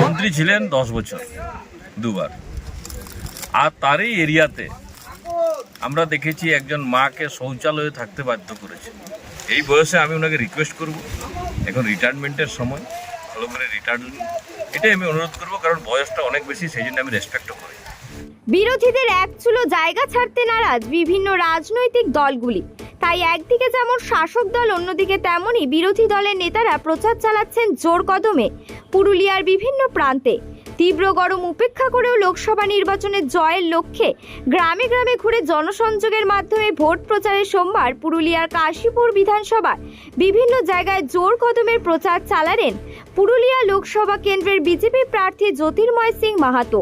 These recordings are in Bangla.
মন্ত্রী ছিলেন দশ বছর, দুবার। আর তারই এরিয়াতে আমরা দেখেছি একজন মাকে শৌচালয়ে থাকতে বাধ্য করেছে। এই বয়সে আমি ওনাকে রিকোয়েস্ট করব। এখন রিটায়ারমেন্টের সময়, ভালো করে রিটায়ার এটাই আমি অনুরোধ করব, কারণ বয়সটা অনেক বেশি, সেই জন্য আমি রেসপেক্টও করি। বিরোধীদের এক চুলো জায়গা ছাড়তে নারাজ বিভিন্ন রাজনৈতিক দলগুলি। তাই একদিকে যেমন শাসক দল, অন্যদিকে তেমনই বিরোধী দলের নেতারা প্রচার চালাচ্ছেন জোর কদমে। পুরুলিয়ার বিভিন্ন প্রান্তে তীব্র গরম উপেক্ষা করেও লোকসভা নির্বাচনের জয়ের লক্ষ্যে গ্রামে গ্রামে ঘুরে জনসংযোগের মাধ্যমে ভোট প্রচারের সোমবার পুরুলিয়ার কাশীপুর বিধানসভার বিভিন্ন জায়গায় জোর কদমের প্রচার চালালেন পুরুলিয়া লোকসভা কেন্দ্রের বিজেপি প্রার্থী জ্যোতির্ময় সিং মাহাতো।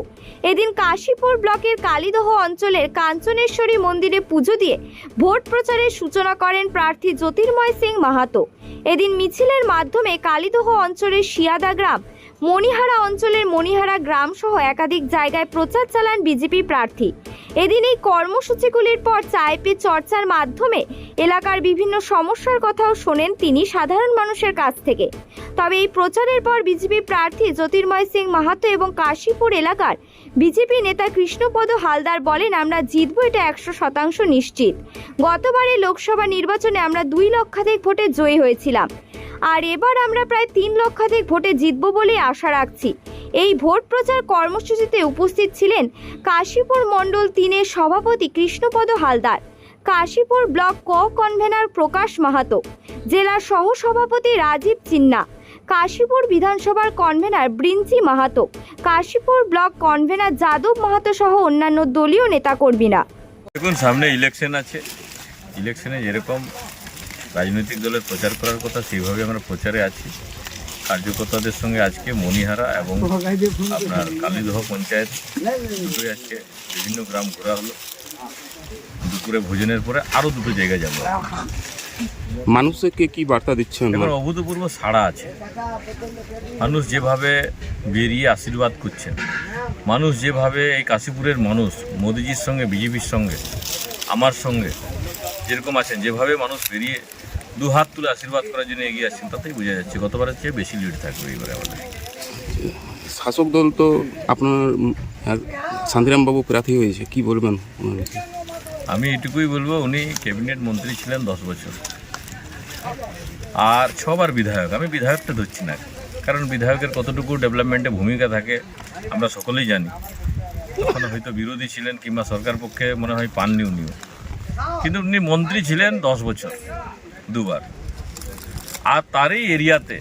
এদিন কাশীপুর ব্লকের কালীদহ অঞ্চলের কাঞ্চনেশ্বরী মন্দিরে পুজো দিয়ে ভোট প্রচারের সূচনা করেন প্রার্থী জ্যোতির্ময় সিং মাহাতো। এদিন মিছিলের মাধ্যমে কালীদহ অঞ্চলের শিয়াদা গ্রাম মণিহারা অঞ্চলের মণিহারা গ্রাম সহ একাধিক জায়গায় প্রচার চালান বিজেপি প্রার্থী। এদিন এই কর্মসূচিগুলির পর চায় পে চর্চার মাধ্যমে এলাকার বিভিন্ন সমস্যার কথাও শোনেন তিনি সাধারণ মানুষের কাছ থেকে। তবে এই প্রচারের পর বিজেপি প্রার্থী জ্যোতির্ময় সিং মাহাতো এবং কাশীপুর এলাকার বিজেপি নেতা কৃষ্ণপদ হালদার বলেন, আমরা জিতবো এটা একশো শতাংশ নিশ্চিত। গতবারে লোকসভা নির্বাচনে আমরা দুই লক্ষাধিক ভোটে জয়ী হয়েছিলাম। আর এবার আমরা প্রায় তিন লক্ষাধিক ভোটে জিতবো বলে আশা রাখছি। এই ভোট প্রচার কর্মসূচিতে উপস্থিত ছিলেন কাশীপুর মণ্ডল তিনের সভাপতি কৃষ্ণপদ হালদার, কাশীপুর ব্লক ক কনভেনার প্রকাশ মাহাতো জেলার সহ সভাপতি রাজীব চিন্না, কাশীপুর বিধানসভার convener Brinchi Mahato, Kashipur block convener Yadav Mahato সহ অন্যান্য দলীয় নেতাকর্মীরা। দেখুন, সামনে ইলেকশন আছে। ইলেকশনে যেরকম রাজনৈতিক দলের প্রচার করার কথা সেইভাবে আমরা প্রচারে আছি। কার্যকর্তাদের সঙ্গে আজকে মণিহারা এবং আপনার কালীদহ পঞ্চায়েত দুটোই আজকে বিভিন্ন গ্রাম ঘোরা হলো। দুপুরে ভোজনের পরে আরও দুটো জায়গায় যাব। মানুষকে কি বার্তা দিচ্ছেন এখন অভূতপূর্ব সাড়া আছে। মানুষ যেভাবে বেরিয়ে আশীর্বাদ করছেন মানুষ যেভাবে এই কাশীপুরের মানুষ মোদিজির সঙ্গে বিজেপির সঙ্গে আমার সঙ্গে যেরকম আছেন যেভাবে মানুষ বেরিয়ে দু হাত তুলে আশীর্বাদ করার জন্য এগিয়ে আসছেন তাতেই বোঝা যাচ্ছে গতবারের চেয়ে বেশি লিড থাকবে এবারে আমাদের। শাসক দল তো আপনার শান্তিরামবাবু প্রার্থী হয়েছে কি বলবেন আমি এটুকুই বলব উনি ক্যাবিনেট মন্ত্রী ছিলেন দশ বছর। আর ছবার বিধায়ক আমি বিধায়কটা ধরছি না কারণ বিধায়কের কতটুকু ডেভেলপমেন্টে ভূমিকা থাকে আমরা সকলেই জানি। তখন হয়তো বিরোধী ছিলেন কিংবা সরকার পক্ষে মনে হয় পাননি উনিও। কিন্তু উনি মন্ত্রী ছিলেন দশ বছর। দুবার। আর তারই এরিয়াতে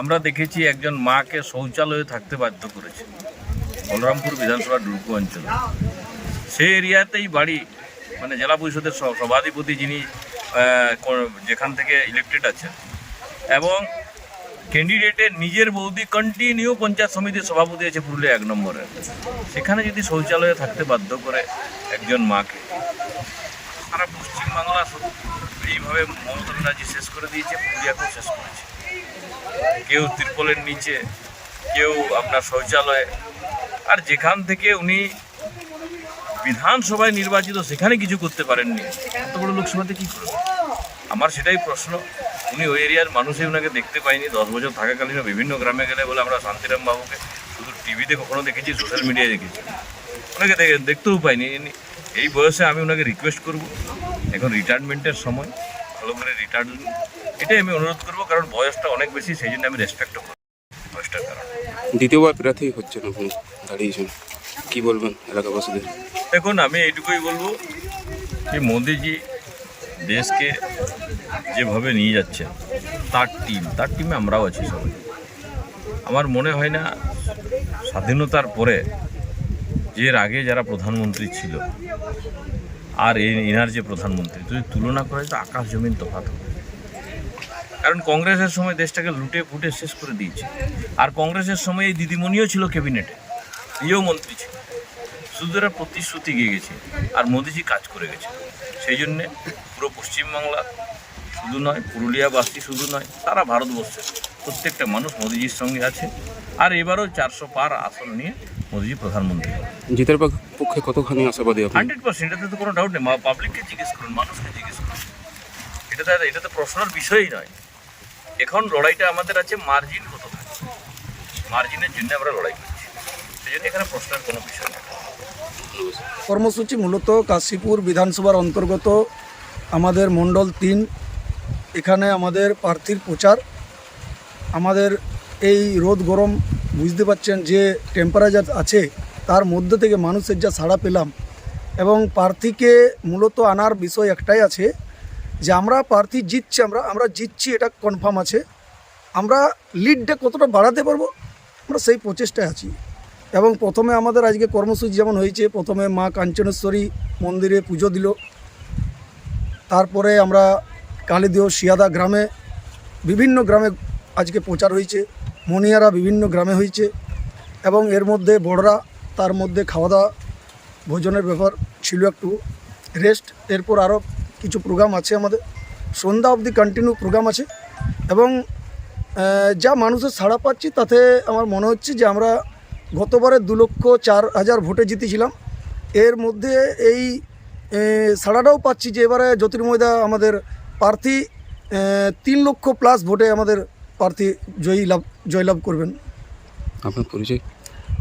আমরা দেখেছি একজন মাকে শৌচালয়ে থাকতে বাধ্য করেছে, বলরামপুর বিধানসভা ডুরকু অঞ্চলে। সেই এরিয়াতেই বাড়ি মানে জেলা পরিষদের সভাধিপতি যিনি যেখান থেকে ইলেকটেড আছেন। এবং ক্যান্ডিডেটের নিজের বৌদি কন্টিনিউ পঞ্চায়েত সমিতির সভাপতি আছে পুরুলিয়া এক নম্বরে। সেখানে যদি শৌচালয়ে থাকতে বাধ্য করে একজন মাকে সারা পশ্চিমবাংলা এইভাবে মমতা ব্যানার্জি শেষ করে দিয়েছে, পুরুলিয়াকেও শেষ করেছে। কেউ তিরপলের নিচে, কেউ আপনার শৌচালয়ে। আর যেখান থেকে উনি বিধানসভায় নির্বাচিত, সেখানে কিছু করতে পারেননি। এত বড় লোকসভাতে কি করবে? আমার সেটাই প্রশ্ন। উনি ওই এরিয়ার মানুষই ওনাকে দেখতে পাইনি দশ বছর থাকাকালীন বিভিন্ন গ্রামে গেলে বলে আমরা শান্তিরাম বাবুকে শুধু টিভিতে কখনো দেখেছি, সোশ্যাল মিডিয়ায় দেখেছি। ওনাকে দেখে- দেখতেও পাইনি। এই বয়সে আমি ওনাকে রিকোয়েস্ট করব। এখন রিটায়ারমেন্টের সময় ভালো করে রিটায়ার এটাই আমি অনুরোধ করব কারণ বয়সটা অনেক বেশি সেই জন্য আমি রেসপেক্টও করি বয়সটার কারণে। দ্বিতীয়বার প্রার্থী হচ্ছেন আপনি? দাঁড়িয়েছেন। কি বলবেন এলাকাবাসীদের? দেখুন আমি এইটুকুই বলব যে মোদিজি দেশকে যেভাবে নিয়ে যাচ্ছে তার টিম তার টিমে আমরাও আছি সবাই। আমার মনে হয় না স্বাধীনতার পরে যে আগে যারা প্রধানমন্ত্রী ছিল আর এই ইনার যে প্রধানমন্ত্রী, যদি তুলনা করা যায় তো আকাশ জমিন হবে। কারণ কংগ্রেসের সময় দেশটাকে লুটে ফুটে শেষ করে দিয়েছে। আর কংগ্রেসের সময় এই দিদিমণিও ছিল ক্যাবিনেটে নিজেও মন্ত্রী ছিল। শুধু এরা প্রতিশ্রুতি গিয়ে গেছে, আর মোদিজি কাজ করে গেছে। সেই জন্যে পুরো পশ্চিমবাংলা শুধু নয়, পুরুলিয়াবাসী শুধু নয়, সারা ভারতবর্ষের প্রত্যেকটা মানুষ মোদিজির সঙ্গে আছে। আর এবারও চারশো পার আসন নিয়ে মোদিজি প্রধানমন্ত্রী জিতের পক্ষে কতখানি আশাবাদী আপনি? হান্ড্রেড পার্সেন্ট এটাতে তো কোনো ডাউট নেই। পাবলিককে জিজ্ঞেস করুন মানুষকে জিজ্ঞেস করুন। এটা তো এটা তো প্রশ্নের বিষয়ই নয়। এখন লড়াইটা আমাদের আছে মার্জিন কত মার্জিনের জন্য আমরা লড়াই করছি। সেই জন্য এখানে প্রশ্নের কোনো বিষয় নেই। কর্মসূচি মূলত কাশীপুর বিধানসভার অন্তর্গত আমাদের মণ্ডল তিন। এখানে আমাদের প্রার্থীর প্রচার। আমাদের এই রোদ গরম বুঝতে পারছেন যে টেম্পারেচার আছে তার মধ্যে থেকে মানুষের যা সাড়া পেলাম এবং প্রার্থীকে মূলত আনার বিষয় একটাই আছে যে আমরা প্রার্থী জিতছি, আমরা আমরা জিতছি, এটা কনফার্ম আছে। আমরা লিডটা কতটা বাড়াতে পারব? আমরা সেই প্রচেষ্টায় আছি। এবং প্রথমে আমাদের আজকে কর্মসূচি যেমন হয়েছে, প্রথমে মা কাঞ্চনেশ্বরী মন্দিরে পুজো দিল। তারপরে আমরা কালীদেহ শিয়াদা গ্রামে বিভিন্ন গ্রামে আজকে প্রচার হয়েছে। মনিয়ারা বিভিন্ন গ্রামে হয়েছে। এবং এর মধ্যে বড়রা তার মধ্যে খাওয়া দাওয়া ভোজনের ব্যাপার ছিল একটু রেস্ট এরপর আরও কিছু প্রোগ্রাম আছে আমাদের। সন্ধ্যা অবধি কন্টিনিউ প্রোগ্রাম আছে এবং যা মানুষের সাড়া পাচ্ছি তাতে আমার মনে হচ্ছে যে আমরা গতবারে দু লক্ষ চার হাজার ভোটে জিতেছিলাম। এর মধ্যে এই সাড়াটাও পাচ্ছি যে এবারে জ্যোতির্ময়দা আমাদের প্রার্থী তিন লক্ষ প্লাস ভোটে আমাদের প্রার্থী জয়ী লাভ, জয়লাভ করবেন। আপনার পরিচয়?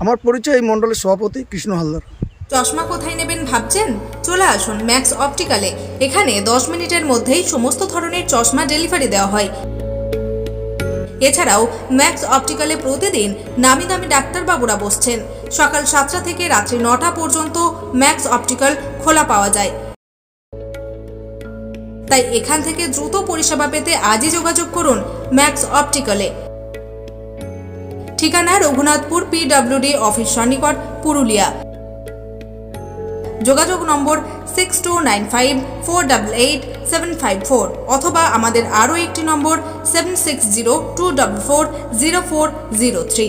আমার পরিচয় এই মণ্ডলের সভাপতি কৃষ্ণ হালদার। চশমা কোথায় নেবেন ভাবছেন? চলে আসুন ম্যাক্স অপটিক্যালে। এখানে দশ মিনিটের মধ্যেই সমস্ত ধরনের চশমা ডেলিভারি দেওয়া হয়। এছাড়াও ম্যাক্স অপটিক্যালে প্রতিদিন নামি দামি ডাক্তারবাবুরা বসছেন। সকাল সাতটা থেকে রাত্রি নটা পর্যন্ত ম্যাক্স অপটিক্যাল খোলা পাওয়া যায়। তাই এখান থেকে দ্রুত পরিষেবা পেতে আজই যোগাযোগ করুন ম্যাক্স অপটিক্যালে। ঠিকানা রঘুনাথপুর পিডব্লিউডি অফিস সন্নিকট, পুরুলিয়া। যোগাযোগ নম্বর six two nine five four double eight seven five four অথবা আমাদের আরও একটি নম্বর seven six zero two double four zero four zero three